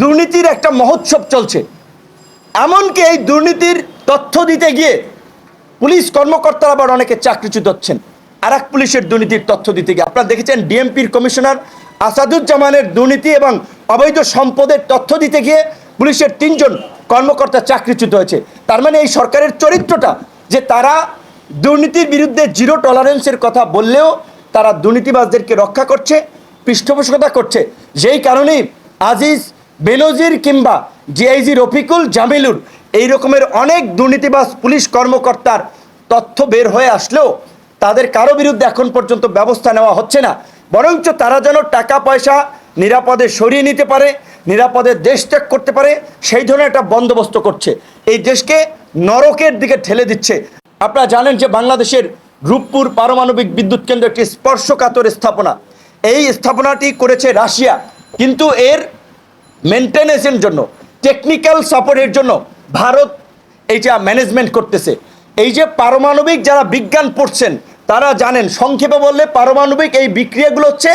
দুর্নীতির একটা মহোৎসব চলছে। এমনকি এই দুর্নীতির তথ্য দিতে গিয়ে পুলিশ কর্মকর্তারা আবার অনেকে চাকরিচ্যুত হচ্ছেন। আর এক পুলিশের দুর্নীতির তথ্য দিতে গিয়ে আপনারা দেখেছেন ডিএমপির কমিশনার আসাদুজ্জামানের দুর্নীতি এবং অবৈধ সম্পদের তথ্য দিতে গিয়ে পুলিশের তিনজন কর্মকর্তা চাকরিচ্যুত হয়েছে। তার মানে এই সরকারের চরিত্রটা যে তারা দুর্নীতির বিরুদ্ধে জিরো টলারেন্সের কথা বললেও তারা দুর্নীতিবাজদেরকে রক্ষা করছে, পৃষ্ঠপোষকতা করছে। যেই কারণেই আজিজ বেনজির কিংবা জিআইজি রফিকুল জামিলুর এই রকমের অনেক দুর্নীতিবাজ পুলিশ কর্মকর্তার তথ্য বের হয়ে আসলেও তাদের কারও বিরুদ্ধে এখন পর্যন্ত ব্যবস্থা নেওয়া হচ্ছে না। বরঞ্চ তারা যেন টাকা, পয়সা নিরাপদে সরিয়ে নিতে পারে, নিরাপদে দেশ ত্যাগ করতে পারে, সেই ধরনের একটা বন্দোবস্ত করছে। এই দেশকে নরকের দিকে ঠেলে দিচ্ছে। আপনারা জানেন যে বাংলাদেশের রূপপুর পারমাণবিক বিদ্যুৎ কেন্দ্র একটি স্পর্শকাতর স্থাপনা। এই স্থাপনাটি করেছে রাশিয়া। কিন্তু এর মেনটেনেন্সের জন্য টেকনিক্যাল সাপোর্টের জন্য ভারত এইটা ম্যানেজমেন্ট করতেছে। এই যে পারমাণবিক যারা বিজ্ঞান পড়ছেন, তারা জানেন, সংক্ষেপে বললে পারমাণবিক এই বিক্রিয়াগুলো হচ্ছে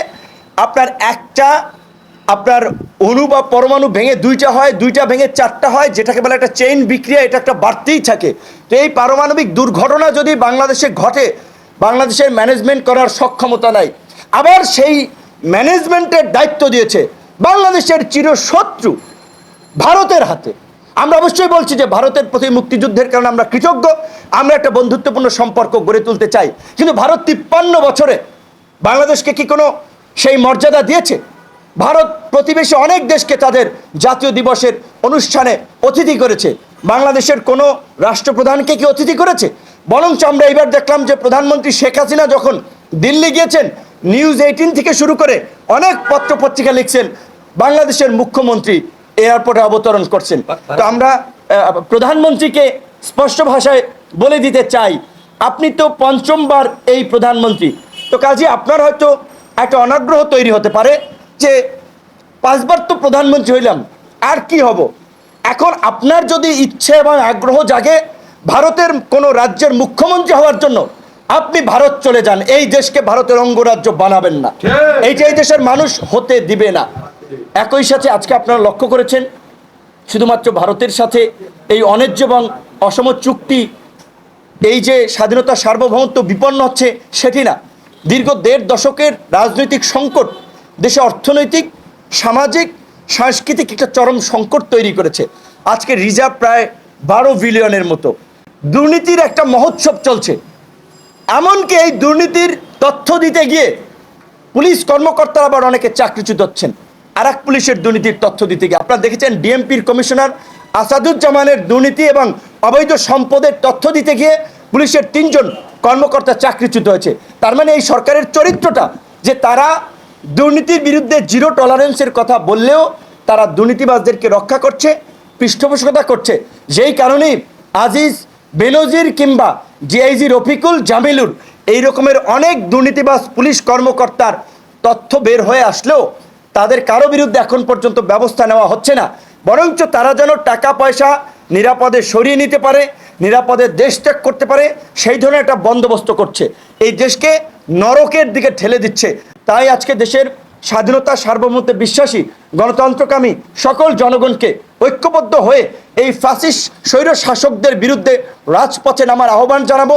আপনার একটা আপনার অণু বা পরমাণু ভেঙে দুইটা হয়, দুইটা ভেঙে চারটা হয়, যেটাকে বলে একটা চেইন বিক্রিয়া, এটা একটা বাড়তেই থাকে। তো এই পারমাণবিক দুর্ঘটনা যদি বাংলাদেশে ঘটে, বাংলাদেশের ম্যানেজমেন্ট করার সক্ষমতা নাই। আবার সেই ম্যানেজমেন্টের দায়িত্ব দিয়েছে বাংলাদেশের চিরশত্রু ভারতের হাতে। আমরা অবশ্যই বলছি যে ভারতের প্রতি মুক্তিযুদ্ধের কারণে আমরা কৃতজ্ঞ, আমরা একটা বন্ধুত্বপূর্ণ সম্পর্ক গড়ে তুলতে চাই। কিন্তু ভারত তিপ্পান্ন বছরে বাংলাদেশকে কি কোনো সেই মর্যাদা দিয়েছে? ভারত প্রতিবেশী অনেক দেশকে তাদের জাতীয় দিবসের অনুষ্ঠানে অতিথি করেছে। বাংলাদেশের কোনো রাষ্ট্রপ্রধানকে কি অতিথি করেছে? বরঞ্চ আমরা এবার দেখলাম যে প্রধানমন্ত্রী শেখ হাসিনা যখন দিল্লি গিয়েছেন, নিউজ এইটিন থেকে শুরু করে অনেক পত্র পত্রিকা লিখছেন বাংলাদেশের মুখ্যমন্ত্রী এয়ারপোর্টে অবতরণ করছেন। তো আমরা প্রধানমন্ত্রীকে স্পষ্ট ভাষায় বলে দিতে চাই আপনি তো পঞ্চমবার এই প্রধানমন্ত্রী। তো কাজে আপনার হয়তো একটা অনাগ্রহ তৈরি হতে পারে যে পাঁচবার তো প্রধানমন্ত্রী হইলাম আর কি হব? এখন আপনার যদি ইচ্ছে এবং আগ্রহ জাগে ভারতের কোনো রাজ্যের মুখ্যমন্ত্রী হওয়ার জন্য আপনি ভারত চলে যান এই দেশকে ভারতের অঙ্গরাজ্য বানাবেন না। এইটা এই দেশের মানুষ হতে দিবে না। একই সাথে আজকে আপনারা লক্ষ্য করেছেন, শুধুমাত্র ভারতের সাথে এই অন্যায্য এবং অসম চুক্তি, এই যে স্বাধীনতা সার্বভৌমত্ব বিপন্ন হচ্ছে সেটি না। দীর্ঘ দেড় দশকের রাজনৈতিক সংকট দেশে অর্থনৈতিক, সামাজিক, সাংস্কৃতিক একটা চরম সংকট তৈরি করেছে। আজকে রিজার্ভ প্রায় বারো বিলিয়নের মতো। দুর্নীতির একটা মহোৎসব চলছে। এমনকি এই দুর্নীতির তথ্য দিতে গিয়ে পুলিশ কর্মকর্তারা আবার অনেকে চাকরিচ্যুত হচ্ছেন। আর এক পুলিশের দুর্নীতির তথ্য দিতে গিয়ে আপনারা দেখেছেন ডিএমপির কমিশনার আসাদুজ্জামানের দুর্নীতি এবং অবৈধ সম্পদের তথ্য দিতে গিয়ে পুলিশের তিনজন কর্মকর্তা চাকরিচ্যুত হয়েছে। তার মানে এই সরকারের চরিত্রটা যে তারা দুর্নীতির বিরুদ্ধে জিরো টলারেন্সের কথা বললেও তারা দুর্নীতিবাজদেরকে রক্ষা করছে, পৃষ্ঠপোষকতা করছে। যেই কারণেই আজিজ বেনজির কিংবা জিআইজি রফিকুল জামিলুর এই রকমের অনেক দুর্নীতিবাজ পুলিশ কর্মকর্তার তথ্য বের হয়ে আসলেও তাদের কারও বিরুদ্ধে এখন পর্যন্ত ব্যবস্থা নেওয়া হচ্ছে না। বরঞ্চ তারা যেন টাকা পয়সা নিরাপদে সরিয়ে নিতে পারে, নিরাপদে দেশ ত্যাগ করতে পারে, সেই ধরনের একটা বন্দোবস্ত করছে। এই দেশকে নরকের দিকে ঠেলে দিচ্ছে। তাই আজকে দেশের স্বাধীনতা সার্বভৌমত্বে বিশ্বাসী, গণতন্ত্রকামী সকল জনগণকে ঐক্যবদ্ধ হয়ে এই ফ্যাসিস্ট স্বৈর শাসকদের বিরুদ্ধে রাজপথে নামার আহ্বান জানাব।